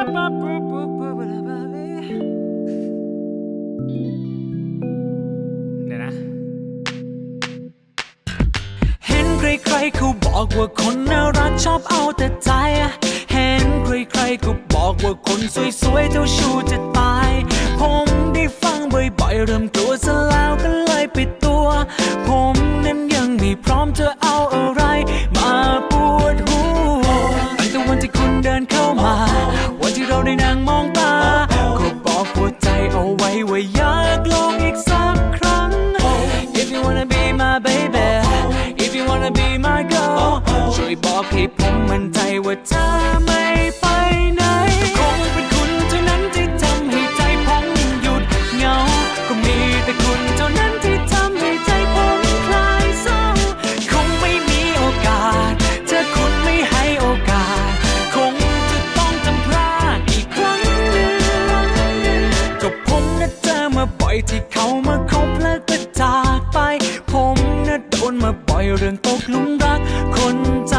เดี๋ยวนะ เห็นใครๆเขาบอกว่าคนน่ารักชอบเอาแต่ใจ เห็นใครๆก็บอกว่าคนสวยๆเจ้าชู้จะตาย ผมได้ฟังบ่อยๆเริ่มกลัวซะแล้วก็เลยปิดตัว ผมนั้นยังไม่พร้อมจะ บอกให้ผมมั่นใจว่าเธอ น่ะโดนมาบ่อยเรื่องตกหลุมรัก คนใจ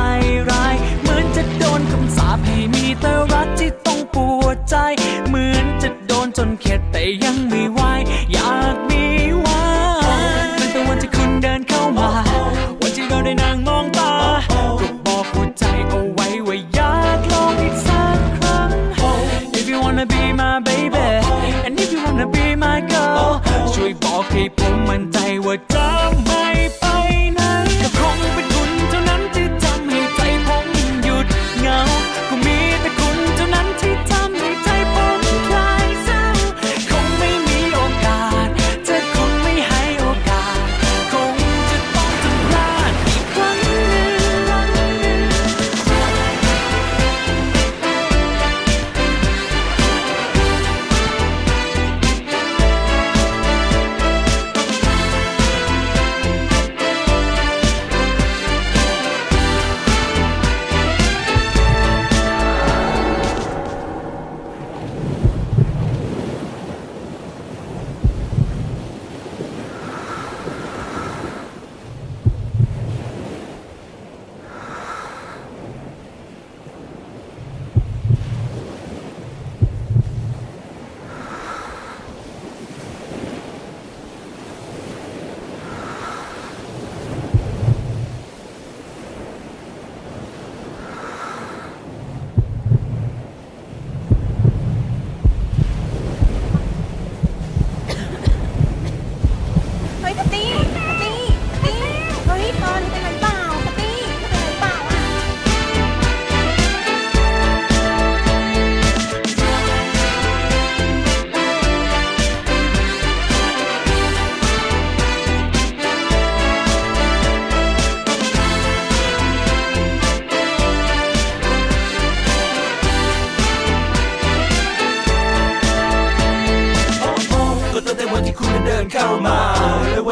ร้าย เหมือนจะโดนคำสาปให้มีแต่รักที่ต้องปวดใจ เหมือนจะโดนจนเข็ดแต่ยังไม่ไหวอยากมีวันตั้งแต่วันที่คุณเดินเข้ามา วันที่เราได้นั่งมองตาก็บอกหัวใจเอาไว้ว่าอยากลองอีกสักครั้ง If you wanna be my baby and if you wanna be my girl ช่วยบอกให้ผมมั่นใจว่าจะ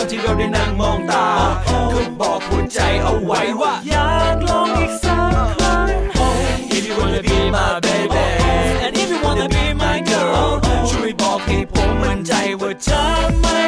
วันที่เราได้นั่งมองตาก็บอกหัวใจเอาไว้ว่า อยากลองอีกสักครั้ง If you wanna be my baby And if you wanna be my girl ช่วยบอกให้ผมมั่นใจว่าจะไม่